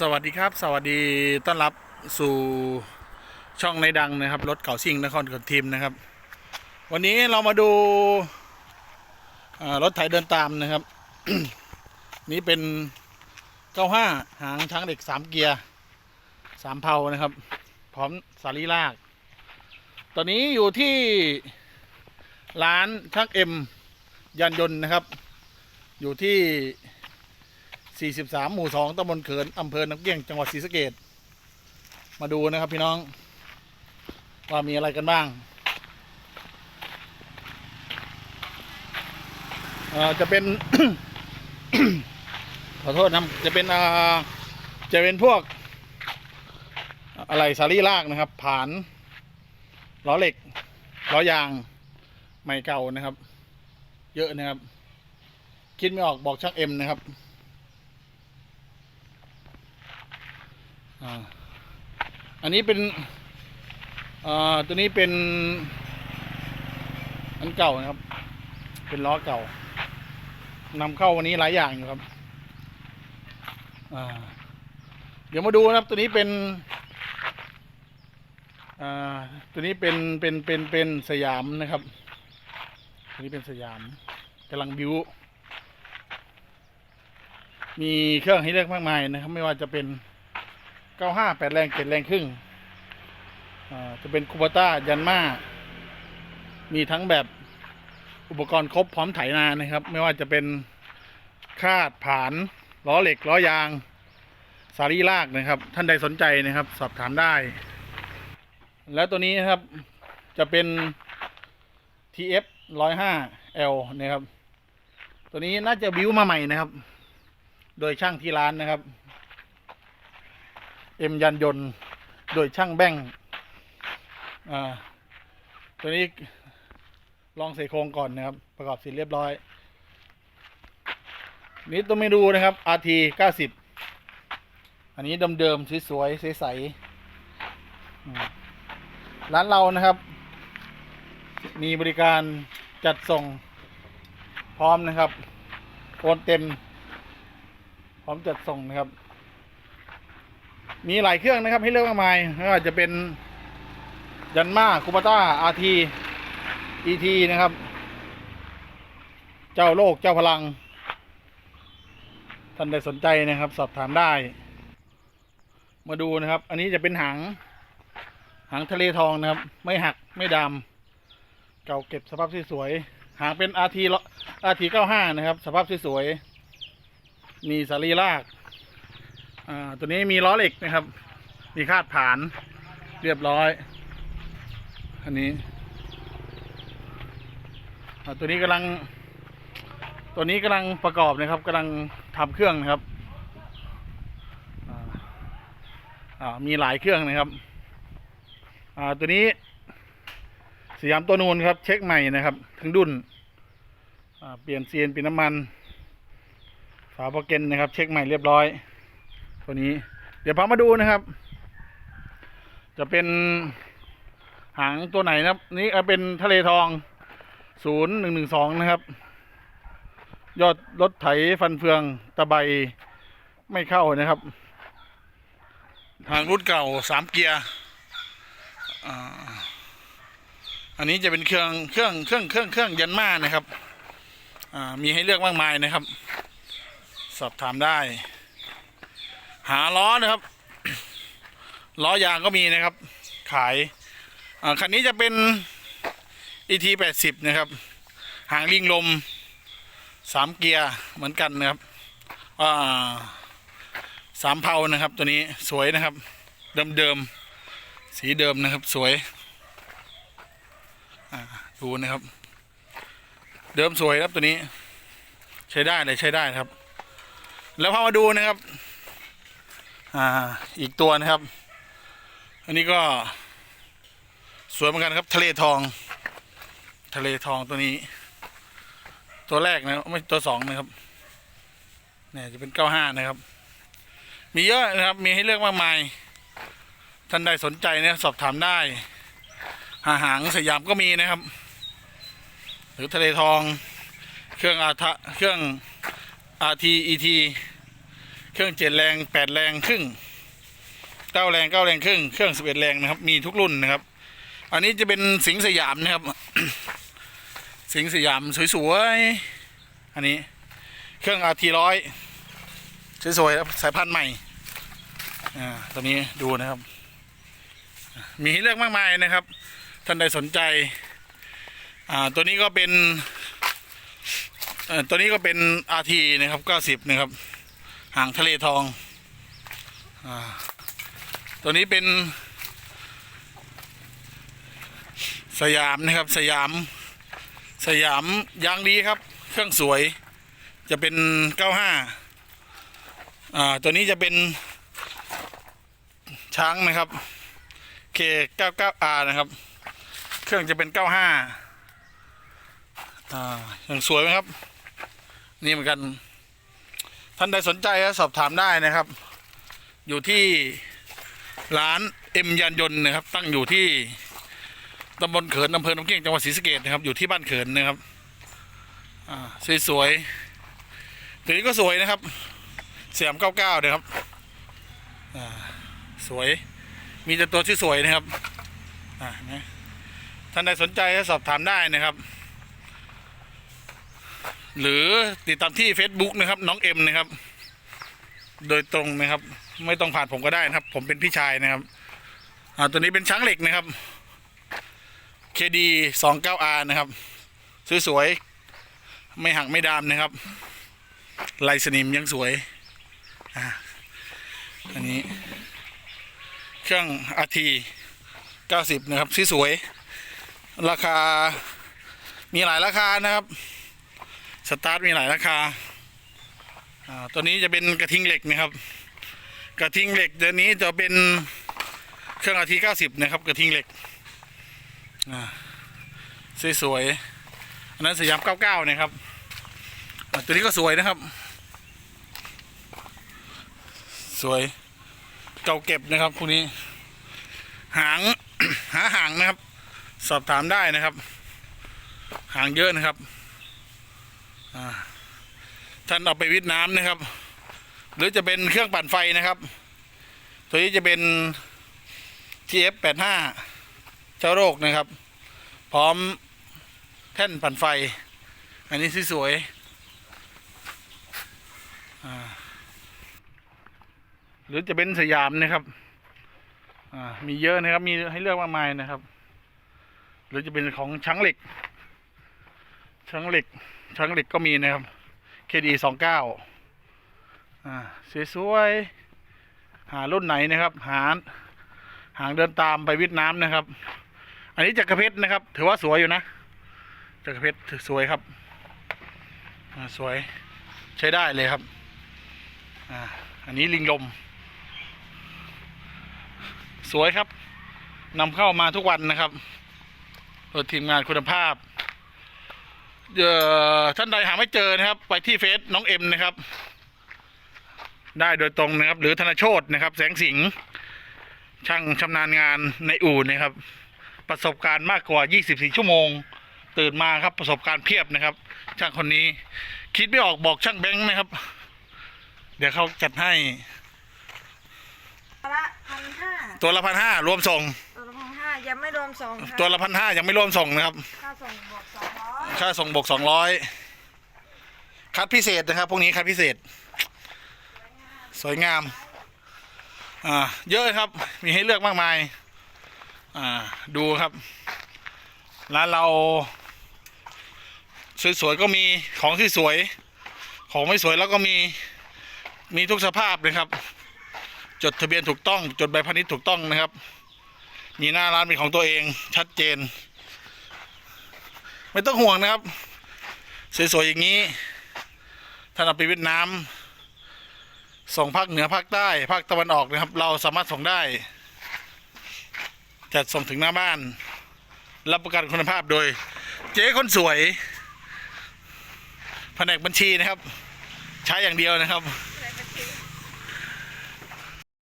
สวัสดีครับ สวัสดีต้อนรับสู่ช่องในดังนะครับ รถเก่าซิ่งนครกับทีมนะครับ วันนี้เรามาดูรถไถเดินตามนะครับ นี่เป็น95หางช้างเด็ก3เกียร์3เพานะครับ พร้อมสารีลาก ตอนนี้อยู่ที่ร้านช่างเอ็มยานยนต์นะครับ อยู่ที่ 43 หมู่ 2ตำบลเขินอำเภอน้ำเกี้ยง จังหวัดศรีสะเกดมาดูนะครับพี่น้อง ว่ามีอะไรกันบ้างจะเป็น ขอโทษนะจะเป็นจะเป็นพวก อะไรสาลี่ลากนะครับ ผานล้อเหล็กล้อยางใหม่เก่านะครับ เยอะนะครับ คิดไม่ออกบอกช่างเอ็มนะครับ อันนี้เป็นอ่าตัวนี้เป็น อันเก่านะครับ เป็นล้อเก่านำเข้าวันนี้หลายอย่างอยู่ครับอ่าเดี๋ยวมาดูนะครับ ตัวนี้เป็นอ่าตัวนี้เป็นเป็นเป็นเป็นสยามนะครับ ตัวนี้เป็นสยามกำลังบิวมีเครื่องให้เลือกมากมายนะครับ ไม่ว่าจะเป็น 95 8แรง7แรงครึ่งจะเป็นคูปต้ายันมามีทั้งแบบอุปกรณ์ครบพร้อมไถนานะครับ ไม่ว่าจะเป็นคาดผานล้อเหล็กล้อยาง สารีลากนะครับ ท่านใดสนใจนะครับ สอบถามได้ แล้วตัวนี้นะครับจะเป็น TF 105 L นะครับ ตัวนี้น่าจะบิวมาใหม่นะครับ โดยช่างที่ร้านนะครับ เอ็มยันยนต์โดยช่างแบ้งตัวนี้ลองใส่โครงก่อนนะครับ ประกอบเสร็จเรียบร้อย นี้ต้องไปดูนะครับ RT 90 อันนี้เดิมๆสวยๆใสๆร้านเรานะครับ มีบริการจัดส่งพร้อมนะครับโอนเต็ม พร้อมจัดส่งนะครับ มีหลายเครื่องนะครับให้เลือกมากมายไม่ว่าจะเป็นยันมาคูปต้าอาร์ทีอีทีนะครับ เจ้าโลกเจ้าพลัง ท่านใดสนใจนะครับ สอบถามได้ มาดูนะครับ อันนี้จะเป็นหางหางทะเลทองนะครับ ไม่หักไม่ดำเก่าเก็บสภาพสวยๆหางเป็นอาร์ทีอาร์ทีเก้าห้านะครับ สภาพสวยๆมีสารีลาก อ่าตัวนี้มีล้อเหล็กนะครับ มีคาดผ่านเรียบร้อย อันนี้ตัวนี้กำลัง ตัวนี้กำลังประกอบนะครับกำลังทำเครื่องนะครับมีหลายเครื่องนะครับตัวนี้สยามตัวนูนครับ เช็คใหม่นะครับ ทั้งดุนเปลี่ยนเซียนเปลี่ยนน้ำมัน ฝาโปรเกนนะครับ เช็คใหม่เรียบร้อย ตัวนี้ เดี๋ยวพามาดูนะครับ จะเป็นหางตัวไหนนะครับ นี่เอาเป็นทะเลทองศูนย์หนึ่งหนึ่งสองนะครับ ยอดรถไถฟันเฟืองตะไบไม่เข้านะครับทางรุ่นเก่าสามเกียร์อันนี้จะเป็นเครื่องเครื่องเครื่องเครื่องเครื่องยันมานะครับมีให้เลือกมากมายนะครับ สอบถามได้ หาล้อนะครับ ล้อยางก็มีนะครับ ขายคันนี้จะเป็น ET 80นะครับ หางลิงลมสามเกียร์เหมือนกันนะครับาสามเพานะครับ ตัวนี้สวยนะครับ เดิมเดิมสีเดิมนะครับสวยดูนะครับ เดิมสวยครับตัวนี้ ใช้ได้เลยใช้ได้ครับ แล้วพามาดูนะครับ อ่าอีกตัวนะครับ อันนี้ก็ สวยเหมือนกันครับ ทะเลทอง ทะเลทองตัวนี้ ตัวแรกนะไม่ตัวสองนะครับเนี่ยจะเป็นเก้าห้านะครับ มีเยอะนะครับ มีให้เลือกมากมาย ท่านใดสนใจเนี่ยสอบถามได้ หาหางสยามก็มีนะครับ หรือทะเลทอง เครื่องอาทะเครื่อง RT ET เครื่องเจ็ดแรงแปดแรงครึ่งเก้าแรงเก้าแรงครึ่งเครื่องสิบเอ็ดแรงนะครับ มีทุกรุ่นนะครับ อันนี้จะเป็นสิงสยามนะครับ สิงสยามสวยๆอันนี้เครื่องอาทีร้อยสวยๆครับสายพันธุ์ใหม่อ่าตัวนี้ดูนะครับ มีให้เลือกมากมายนะครับ ท่านใดสนใจอ่าตัวนี้ก็เป็นตัวนี้ก็เป็น RT นะครับ90นะครับ หางทะเลทองอตัวนี้เป็นสยามนะครับสยาม สยามยางดีครับ เครื่องสวย จะเป็น95อ่าตัวนี้จะเป็นช้างนะครับ K99R นะครับ เครื่องจะเป็น95อ่าอย่างสวยไหมครับ นี่เหมือนกัน ท่านใดสนใจก็สอบถามได้นะครับ อยู่ที่ร้านเอ็มยานยนต์นะครับ ตั้งอยู่ที่ตำบลเขินอำเภอหนองเกี้ยงจังหวัดศรีสะเกษนะครับ อยู่ที่บ้านเขินนะครับสวยๆตัวนี้ก็สวยนะครับเสียมเก้าเก้านะครับสวย มีแต่ตัวที่สวยนะครับท่านใดสนใจก็สอบถามได้นะครับ หรือติดตามที่ Facebook นะครับ น้องเอ็มนะครับ โดยตรงนะครับ ไม่ต้องผ่านผมก็ได้นะครับ ผมเป็นพี่ชายนะครับอ่าตัวนี้เป็นช้างเหล็กนะครับ KD 29R นะครับสวยๆไม่หักไม่ดามนะครับลายสนิมยังสวยอ่าอันนี้ เครื่องอาที90 นะครับสวยๆราคามีหลายราคานะครับ สตาร์ทมีหลายราคาตัวนี้จะเป็นกระทิงเหล็กนะครับ กระทิงเหล็กตัวนี้จะเป็นเครื่องอาที90นะครับ กระทิงเหล็กสวยๆอันนั้นสยาม99นะครับตัวนี้ก็สวยนะครับ สวยเก่าเก็บนะครับพวกนี้ หางหาหางนะครับ สอบถามได้นะครับ หางเยอะนะครับ ท่านเอาไปวิทย์น้ำนะครับ หรือจะเป็นเครื่องปั่นไฟนะครับ ตัวนี้จะเป็น TF85 เจ้าโรคนะครับ พร้อมแท่นปั่นไฟ อันนี้สวยหรือจะเป็นสยามนะครับมีเยอะนะครับ มีให้เลือกมากมายนะครับ หรือจะเป็นของช้างเหล็กช้างเหล็ก ช้างเหล็กก็มีนะครับ KD สองเก้าอ่าสวยๆหารุ่นไหนนะครับ หาหางเดินตามไปวิทย์น้ำนะครับ อันนี้จักรเพชรนะครับ ถือว่าสวยอยู่นะจักรเพชรถือสวยครับสวยใช้ได้เลยครับอ่าอันนี้ลิงลม สวยครับนำเข้ามาทุกวันนะครับโดยทีมงานคุณภาพ ท่านใดหาไม่เจอนะครับ ไปที่เฟซน้องเอ็มนะครับ ได้โดยตรงนะครับ หรือธนโชตนะครับ แสงสิงห์ช่างชำนาญงานในอู่นะครับ ประสบการณ์มากกว่า 24 ชั่วโมง ตื่นมาครับประสบการณ์เพียบนะครับ ช่างคนนี้ คิดไม่ออกบอกช่างแบงค์นะครับ เดี๋ยวเขาจัดให้ ตัวละพันห้าตัวละพันห้ารวมส่ง ตัวละพันห้ายังไม่รวมส่งค่ะตัวละพันห้ายังไม่รวมส่งนะครับ ค่าส่งบวกสองร้อย ค่าส่งบวกสองร้อยคัดพิเศษนะครับ พวกนี้คัดพิเศษ สวยงาม อ่า เยอะครับ มีให้เลือกมากมาย อ่า ดูครับ ร้านเรา สวยๆก็มี ของที่สวย ของไม่สวยแล้วก็มี มีทุกสภาพนะครับ จดทะเบียนถูกต้อง จดใบพาณิชย์ถูกต้องนะครับ มีหน้าร้านเป็นของตัวเอง ชัดเจน ไม่ต้องห่วงนะครับ สวยๆอย่างนี้ท่านเอาไปเวียดนามส่งภาคเหนือภาคใต้ภาคตะวันออกนะครับ เราสามารถส่งได้ จัดส่งถึงหน้าบ้าน รับประกันคุณภาพโดย เจ๊คนสวยแผนกบัญชีนะครับ ใช้อย่างเดียวนะครับ